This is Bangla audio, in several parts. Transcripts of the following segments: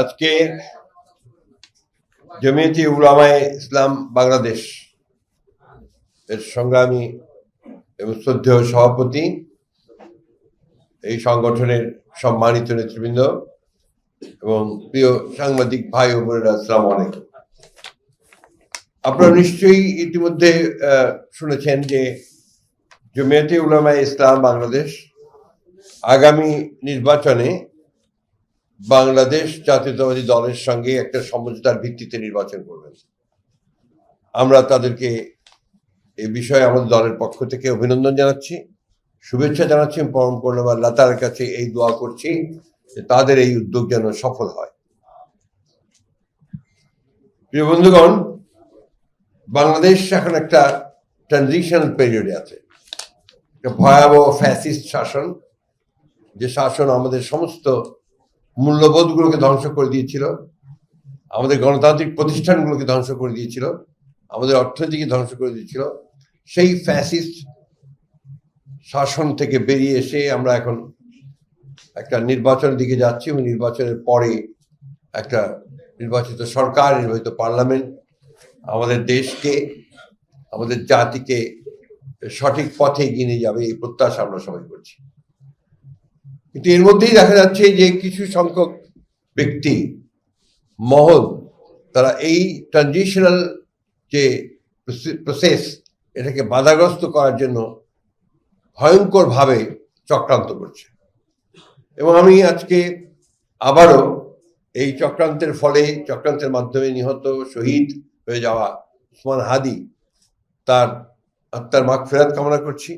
আজকে জমিয়তি উলামায়ে ইসলাম বাংলাদেশ এর সংগ্রামী এবং শ্রদ্ধেয় সভাপতি, এই সংগঠনের সম্মানিত নেতৃবৃন্দ এবং প্রিয় সাংবাদিক ভাই ও বোনেরা, আসসালামু আলাইকুম। আপনারা নিশ্চয়ই ইতিমধ্যে শুনেছেন যে জমিয়তে উলামায়ে ইসলাম বাংলাদেশ আগামী নির্বাচনে বাংলাদেশ জাতীয়তাবাদী দলের সঙ্গে একটা সমঝোতার ভিত্তিতে নির্বাচন করবেন। আমরা তাদেরকে এই বিষয়ে আমাদের দলের পক্ষ থেকে অভিনন্দন জানাচ্ছি, শুভেচ্ছা জানাচ্ছি, পরম করলাম আল্লাহ কাছে এই দোয়া করছি যে তাদের এই উদ্যোগ যেন সফল হয়। প্রিয় বন্ধুগণ, বাংলাদেশ এখন একটা ট্রানজিশনাল পিরিয়ডে আছে। ভয়াবহ ফ্যাসিস্ট শাসন, যে শাসন আমাদের সমস্ত মূল্যবোধগুলোকে ধ্বংস করে দিয়েছিল। আমাদের গণতান্ত্রিক প্রতিষ্ঠানগুলোকে ধ্বংস করে দিয়েছিল। আমাদের অর্থনীতিকে ধ্বংস করে দিয়েছিল। সেই ফ্যাসিস্ট শাসন থেকে বেরিয়ে এসে আমরা এখন একটা নির্বাচনের দিকে যাচ্ছি। এবং নির্বাচনের পরে একটা নির্বাচিত সরকার, নির্বাচিত পার্লামেন্ট আমাদের দেশকে, আমাদের জাতিকে সঠিক পথে এগিয়ে নিয়ে যাবে, এই প্রত্যাশা আমরা সবাই করছি। কিন্তু এর মধ্যেই দেখা যাচ্ছে যে কিছু সংখ্যক ব্যক্তি, মহল, তারা এই ট্রানজিশনাল যে প্রসেস এটাকে বাধাগ্রস্ত করার জন্য ভয়ঙ্করভাবে চক্রান্ত করছে। এবং আমি আজকে আবারও এই চক্রান্তের ফলে, চক্রান্তের মাধ্যমে নিহত, শহীদ হয়ে যাওয়া উসমান হাদি, তার আত্মার মাগ ফেরাত কামনা করছি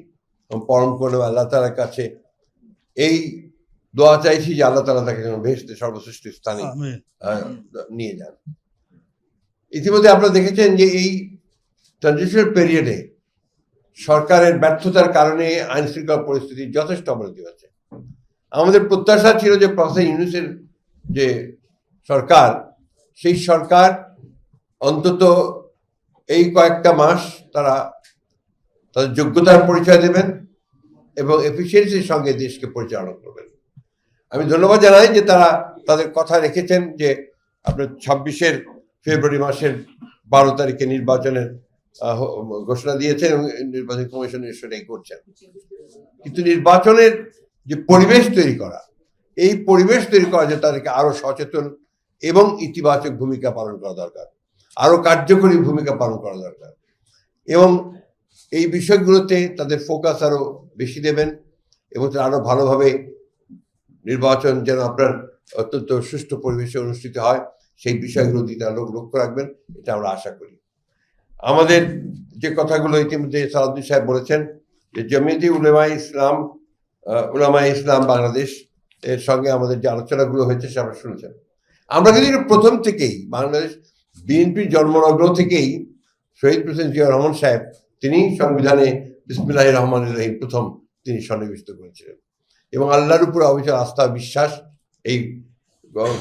এবং পরম করলাম আল্লাহ তালার কাছে এই দোয়া চাইছি যে আল্লাহ তালা তাকে যেন ভেসতে সর্বশ্রেষ্ঠ স্থানে নিয়ে যান। ইতিমধ্যে আপনারা দেখেছেন যে এই ট্রানজিশনাল পিরিয়ডে সরকারের ব্যর্থতার কারণে আইন শৃঙ্খলা পরিস্থিতির যথেষ্ট অবনতি হচ্ছে আমাদের প্রত্যাশা ছিল যে প্রফেসর ইউনুসের যে সরকার সেই সরকার অন্তত এই কয়েকটা মাস তারা তাদের যোগ্যতার পরিচয় দেবেন। এবং এফিসিয়েন্সির সঙ্গে দেশকে পরিচালনা করবেন। আমি ধন্যবাদ জানাই যে তারা তাদের কথা রেখেছেন যে আপনার ছাব্বিশের ফেব্রুয়ারি মাসের বারো তারিখে নির্বাচনের ঘোষণা দিয়েছেন এবং নির্বাচন কমিশন সেটাই করছেন। কিন্তু নির্বাচনের যে পরিবেশ তৈরি করা, এই পরিবেশ তৈরি করা যে তাদেরকে আরও সচেতন এবং ইতিবাচক ভূমিকা পালন করা দরকার, আরও কার্যকরী ভূমিকা পালন করা দরকার এবং এই বিষয়গুলোতে তাদের ফোকাস আরও বেশি দেবেন এবং তারা আরও ভালোভাবে নির্বাচন যেন আপনার অত্যন্ত সুষ্ঠু পরিবেশে অনুষ্ঠিত হয়, সেই বিষয়গুলো দিকে তারা লোক লক্ষ্য রাখবেন, এটা আমরা আশা করি। আমাদের যে কথাগুলো ইতিমধ্যে সালাউদ্দিন সাহেব বলেছেন যে জমিয়তি উলেমা ইসলাম উলামা ইসলাম বাংলাদেশ এর সঙ্গে আমাদের যে আলোচনাগুলো হয়েছে সে আপনারা শুনেছেন। আমরা কিন্তু প্রথম থেকেই বাংলাদেশ বিএনপির জন্মলগ্ন থেকেই শহীদ প্রেসিডেন্ট জিয়া রহমান সাহেব তিনি সংবিধানে বিসমিল্লাহ রহমান রহিম প্রথম তিনি সন্নিবেশিত করেছিলেন। এবং আল্লাহর উপর অবিচল আস্থা বিশ্বাস এই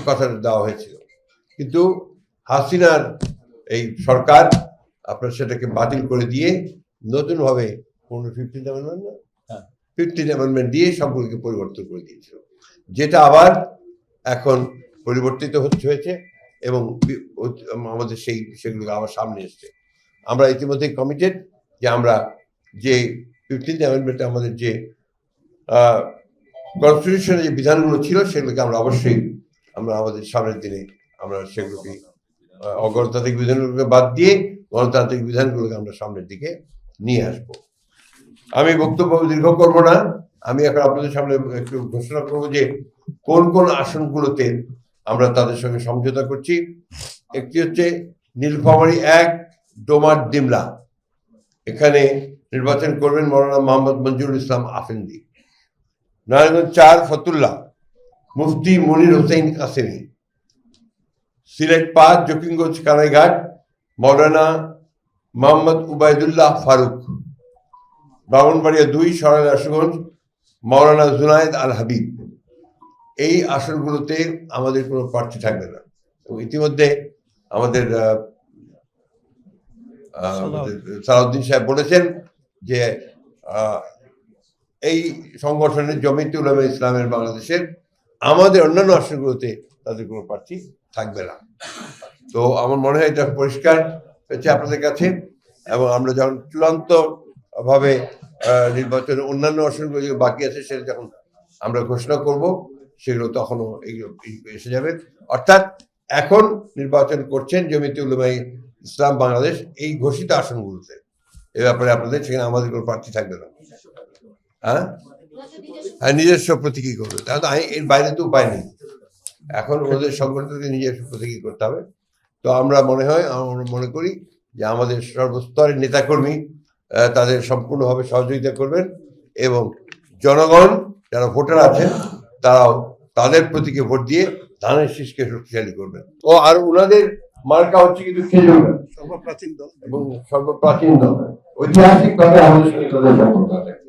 কথাটা দেওয়া হয়েছিল। কিন্তু হাসিনার এই সরকার আপনার সেটাকে বাতিল করে দিয়ে নতুনভাবে পনেরো ফিফটিন অ্যামেন্ডমেন্ট না হ্যাঁ। ফিফটিন অ্যামেন্ডমেন্ট দিয়ে সবগুলোকে পরিবর্তন করে দিয়েছিল। যেটা আবার এখন পরিবর্তিত হচ্ছে হয়েছে এবং আমাদের সেই সেগুলো আবার সামনে এসছে। আমরা ইতিমধ্যেই কমিটেড যে আমরা যে ফিফটিন অ্যামেন্ডমেন্টে আমাদের যে কনস্টিটিউশনে যে বিধানগুলো ছিল সেগুলোকে আমরা অবশ্যই আমরা আমাদের সামনের দিনে আমরা সেগুলোকে অগণতান্ত্রিক বিধানগুলোকে বাদ দিয়ে গণতান্ত্রিক বিধানগুলোকে আমরা সামনের দিকে নিয়ে আসব। আমি বক্তব্য দীর্ঘ করব না। আমি এখন আপনাদের সামনে একটু ঘোষণা করব যে কোন কোন আসনগুলোতে আমরা তাদের সঙ্গে সমঝোতা করছি। একটি হচ্ছে নীলফামারী এক, ডোমার ডিমলা। এখানে নির্বাচন করবেন মৌলানা মোহাম্মদ মঞ্জুরুল ইসলাম আফেন্দি নারায়ণগঞ্জ চার ফতুল্লাহ মুফতি মনির হোসেন কাসেমি সিলেট পাঁচ জকিমগঞ্জ কানাইঘাট মৌলানা মোহাম্মদ উবায়দুল্লাহ ফারুক ব্রাহ্মণবাড়িয়া দুই সরাইল আশুগঞ্জ মৌলানা জুনায়েদ আল হাবিব। এই আসনগুলোতে আমাদের কোনো প্রার্থী থাকবে না। এবং ইতিমধ্যে আমাদের আহ, আহ, আমাদের সালাউদ্দিন সাহেব বলেছেন যে এই সংগঠনের জমিতে উলামা ইসলামের বাংলাদেশের আমাদের অন্যান্য আসনগুলোতে তাদের কোনো প্রার্থী থাকবে না। তো আমার মনে হয় এটা পরিষ্কার হচ্ছে আপনাদের কাছে এবং আমরা যখন চূড়ান্ত ভাবে আহ, নির্বাচনের অন্যান্য আসনগুলো বাকি আছে সেটা যখন আমরা ঘোষণা করব সেগুলো তখনও এগুলো এসে যাবে। অর্থাৎ এখন নির্বাচন করছেন জমিতে উলুমাই ইসলাম বাংলাদেশ এই ঘোষিত আসনগুলোতে। এ ব্যাপারে আপনাদের সেখানে আমাদের কোনো প্রার্থী থাকবে না। হ্যাঁ? হ্যাঁ নিজস্ব প্রতীকী করবে। তাহলে এর বাইরে তো উপায় নেই। এখন ওদের সংগঠনকে নিজস্ব প্রতীকী করতে হবে। তো আমরা মনে হয় আমরা মনে করি যে আমাদের সর্বস্তরের নেতাকর্মী তাদের সম্পূর্ণভাবে সহযোগিতা করবেন এবং জনগণ যারা ভোটার আছেন তারাও তাদের প্রতীকে ভোট দিয়ে ধানের শীষকে শক্তিশালী করবেন। ও আর ওনাদের মার্কা হচ্ছে কিন্তু খেজুর সর্বপ্রাচীন দল। এবং সর্বপ্রাচীন দল। ঐতিহাসিকভাবে আমাদের তাদের সম্পর্ক আছে